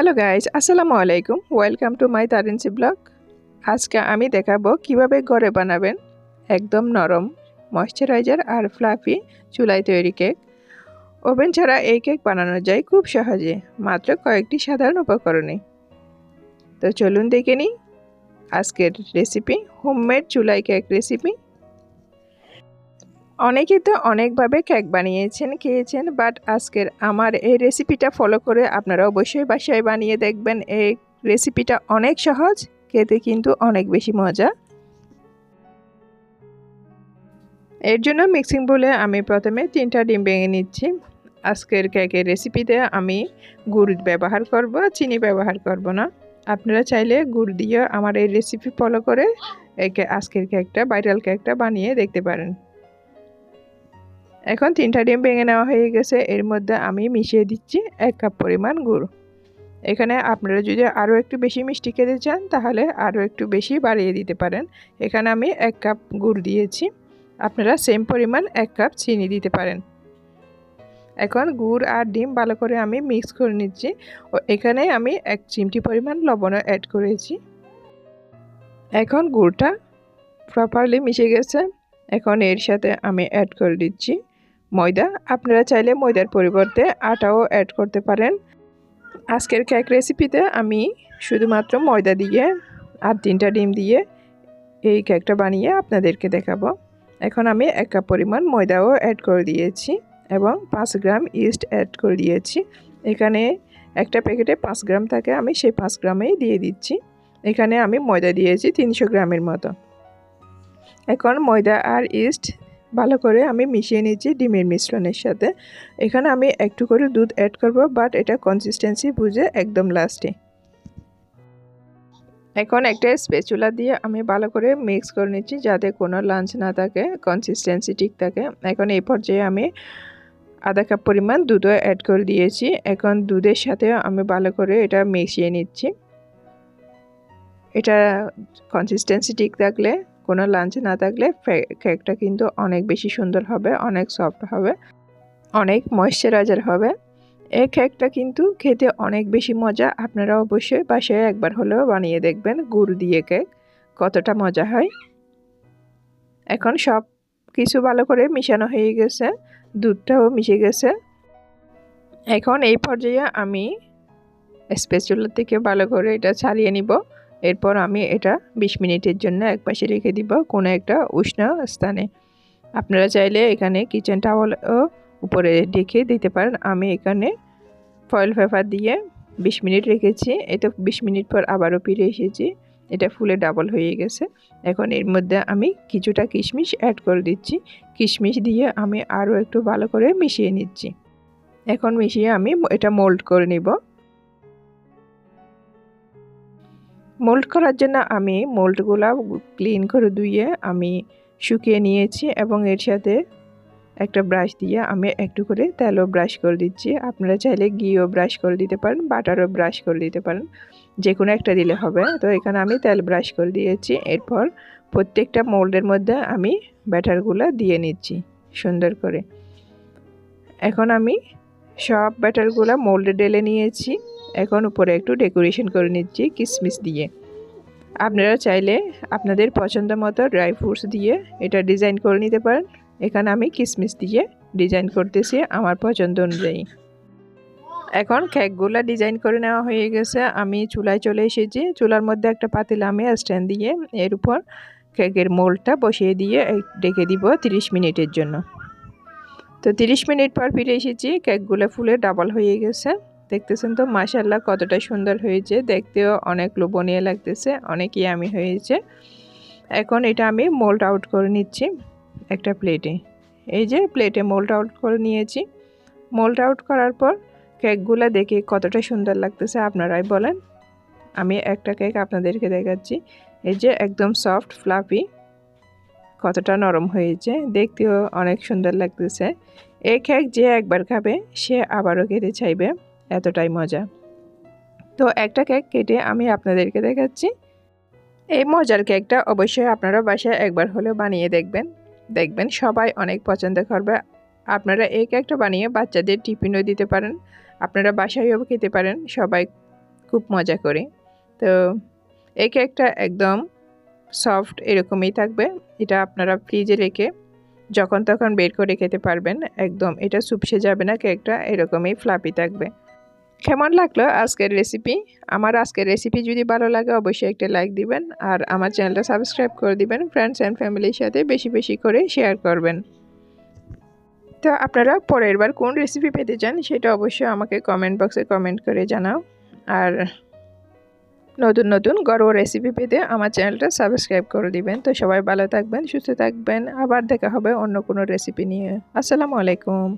Hello guys আসসালামু আলাইকুম welcome to my তারিনসি ব্লগ আজকে আমি দেখাবো কীভাবে ঘরে বানাবেন একদম নরম ময়শ্চারাইজার আর ফ্লাফি চুলাই তৈরি কেক ওভেন ছাড়া এই কেক বানানো যায় খুব সহজে, মাত্র কয়েকটি সাধারণ উপকরণে। তো চলুন দেখে নিই। আজকের রেসিপি হোমমেড চুলাই কেক রেসিপি অনেকে তো অনেকভাবে কেক বানিয়েছেন, খেয়েছেন বাট আজকের আমার এই রেসিপিটা ফলো করে আপনারা অবশ্যই বাসায় বানিয়ে দেখবেন। এই রেসিপিটা অনেক সহজ, খেতে কিন্তু অনেক বেশি মজা। এর জন্য মিক্সিং বলে আমি প্রথমে তিনটা ডিম ভেঙে নিচ্ছি। আজকের কেকের রেসিপিতে আমি গুড় ব্যবহার করব, চিনি ব্যবহার করব না। আপনারা চাইলে গুড় দিয়ে আমার এই রেসিপি ফলো করে একে আজকের কেকটা ভাইরাল কেকটা বানিয়ে দেখতে পারেন। এখন তিনটা ডিম ভেঙে নেওয়া হয়ে গেছে। এর মধ্যে আমি মিশিয়ে দিচ্ছি এক কাপ পরিমাণ গুড়। এখানে আপনারা যদি আরও একটু বেশি মিষ্টি খেতে চান, তাহলে আরও একটু বেশি বাড়িয়ে দিতে পারেন। এখানে আমি এক কাপ গুড় দিয়েছি। আপনারা সেম পরিমাণ এক কাপ চিনি দিতে পারেন। এখন গুড় আর ডিম ভালো করে আমি মিক্স করে নিচ্ছি। ও, এখানে আমি এক চিমটি পরিমাণ লবণও অ্যাড করেছি। এখন গুড়টা প্রপারলি মিশে গেছে। এখন এর সাথে আমি অ্যাড করে দিচ্ছি। ময়দা। আপনারা চাইলে ময়দার পরিবর্তে আটাও অ্যাড করতে পারেন। আজকের কেক রেসিপিতে আমি শুধুমাত্র ময়দা দিয়ে আর তিনটা ডিম দিয়ে এই কেকটা বানিয়ে আপনাদেরকে দেখাবো। এখন আমি এক কাপ পরিমাণ ময়দাও অ্যাড করে দিয়েছি এবং পাঁচ গ্রাম ইস্ট অ্যাড করে দিয়েছি। এখানে একটা প্যাকেটে পাঁচ গ্রাম থাকে, আমি সেই পাঁচ গ্রামেই দিয়ে দিচ্ছি। এখানে আমি ময়দা দিয়েছি তিনশো গ্রামের মতো। এখন ময়দা আর ইস্ট ভালো করে আমি মিশিয়ে নিচ্ছি ডিমের মিশ্রণের সাথে। এখানে আমি একটু করে দুধ অ্যাড করব বাট এটা কনসিস্টেন্সি বুঝে একদম লাস্টে এখন একটা স্পেচুলা দিয়ে আমি ভালো করে মিক্স করে নিচ্ছি যাতে কোনো লাঞ্চ না থাকে কনসিস্টেন্সি ঠিক থাকে। এখন এই পর্যায়ে আমি আধা কাপ পরিমাণ দুধও অ্যাড করে দিয়েছি। এখন দুধের সাথে আমি ভালো করে এটা মিশিয়ে নিচ্ছি। এটা কনসিস্টেন্সি ঠিক থাকলে কোনো লাঞ্চ না থাকলে কেকটা কিন্তু অনেক বেশি সুন্দর হবে, অনেক সফট হবে, অনেক ময়শ্চারাইজার হবে। এই কেকটা কিন্তু খেতে অনেক বেশি মজা, আপনারা অবশ্যই বাসায় একবার হলেও বানিয়ে দেখবেন গুড় দিয়ে কেক কতটা মজা হয়। এখন সব কিছু ভালো করে মিশানো হয়ে গেছে, দুধটাও মিশে গেছে। এখন এই পর্যায়ে আমি স্পেচুলার থেকে ভালো করে এটা ছাড়িয়ে নিব। এরপর আমি এটা ২০ মিনিটের জন্য এক পাশে রেখে দিব কোনো একটা উষ্ণ স্থানে। আপনারা চাইলে এখানে কিচেন টাওয়ালও উপরে রেখে দিতে পারেন। আমি এখানে ফয়েল পেপার দিয়ে ২০ মিনিট রেখেছি। এটা ২০ মিনিট পর আবারও ফিরে এসেছি। এটা ফুলে ডাবল হয়ে গেছে। এখন এর মধ্যে আমি কিছুটা কিশমিশ অ্যাড করে দিচ্ছি। কিশমিশ দিয়ে আমি আরও একটু ভালো করে মিশিয়ে নিচ্ছি। এখন মিশিয়ে আমি এটা মোল্ড করে নিব। মোল্ড করার জন্য আমি মোল্ডগুলো ক্লিন করে ধুয়ে আমি শুকিয়ে নিয়েছি এবং এর সাথে একটা ব্রাশ দিয়ে আমি একটু করে তেলও ব্রাশ করে দিচ্ছি। আপনারা চাইলে ঘিও ব্রাশ করে দিতে পারেন বাটারও ব্রাশ করে দিতে পারেন যে কোনো একটা দিলে হবে। তো এখানে আমি তেল ব্রাশ করে দিয়েছি। এরপর প্রত্যেকটা মোল্ডের মধ্যে আমি ব্যাটারগুলো দিয়ে নিচ্ছি সুন্দর করে। এখন আমি সব ব্যাটারগুলো মোল্ডে ডেলে নিয়েছি। এখন উপরে একটু ডেকোরেশন করে নিচ্ছি কিসমিস দিয়ে। আপনারা চাইলে আপনাদের পছন্দ মতো ড্রাই ফ্রুটস দিয়ে এটা ডিজাইন করে নিতে পারেন। এখানে আমি কিসমিস দিয়ে ডিজাইন করতেছি আমার পছন্দ অনুযায়ী। এখন কেকগুলো ডিজাইন করে নেওয়া হয়ে গেছে। আমি চুলায় চলে এসেছি। চুলার মধ্যে একটা পাতিল আমি স্ট্যান্ড দিয়ে এর উপর কেকের মোলটা বসিয়ে দিয়ে ডেকে দিব 30 মিনিটের জন্য। তো 30 মিনিট পর ফিরে এসেছি। কেকগুলো ফুলে ডাবল হয়ে গেছে। দেখতেছেন তো? মাশাল্লাহ কতটা সুন্দর হয়েছে। দেখতেও অনেক লোভনীয় লাগতেছে, অনেক ইয়ামি হয়েছে। এখন এটা আমি মোল্ড আউট করে নিচ্ছি একটা প্লেটে এই যে প্লেটে মোল্ড আউট করে নিয়েছি। মোল্ড আউট করার পর কেকগুলো দেখে কতটা সুন্দর লাগতেছে আপনারাই বলেন। আমি একটা কেক আপনাদেরকে দেখাচ্ছি। এই যে একদম সফট ফ্লাফি কতটা নরম হয়েছে। দেখতেও অনেক সুন্দর লাগতেছে। এই কেক যে একবার খাবে, সে আবারও খেতে চাইবে। এতটাই মজা। তো একটা কেক কেটে আমি আপনাদেরকে দেখাচ্ছি। এই মজার কেকটা অবশ্যই আপনারা বাসায় একবার হলেও বানিয়ে দেখবেন। দেখবেন সবাই অনেক পছন্দ করবে। আপনারা এই কেকটা বানিয়ে বাচ্চাদের টিফিনও দিতে পারেন। আপনারা বাসায়ও খেতে পারেন। সবাই খুব মজা করে। তো এই কেকটা একদম সফট এরকমই থাকবে। এটা আপনারা ফ্রিজে রেখে যখন তখন বের করে খেতে পারবেন। একদম এটা সুপসে যাবে না কেকটা এরকমই ফ্লাপি থাকবে। কেমন লাগল আজকের রেসিপি আমার আজকের রেসিপি যদি ভালো লাগে, অবশ্যই একটা লাইক দিবেন আর আমার চ্যানেলটা সাবস্ক্রাইব করে দিবেন। ফ্রেন্ডস অ্যান্ড ফ্যামিলির সাথে বেশি বেশি করে শেয়ার করবেন। তো আপনারা পরের বার কোন রেসিপি পেতে চান, সেটা অবশ্যই আমাকে কমেন্ট বক্সে কমেন্ট করে জানাও। আর নতুন নতুন গর্ব রেসিপি পেতে আমার চ্যানেলটা সাবস্ক্রাইব করে দিবেন। তো সবাই ভালো থাকবেন, সুস্থ থাকবেন। আবার দেখা হবে অন্য কোনো রেসিপি নিয়ে। আসসালামু আলাইকুম।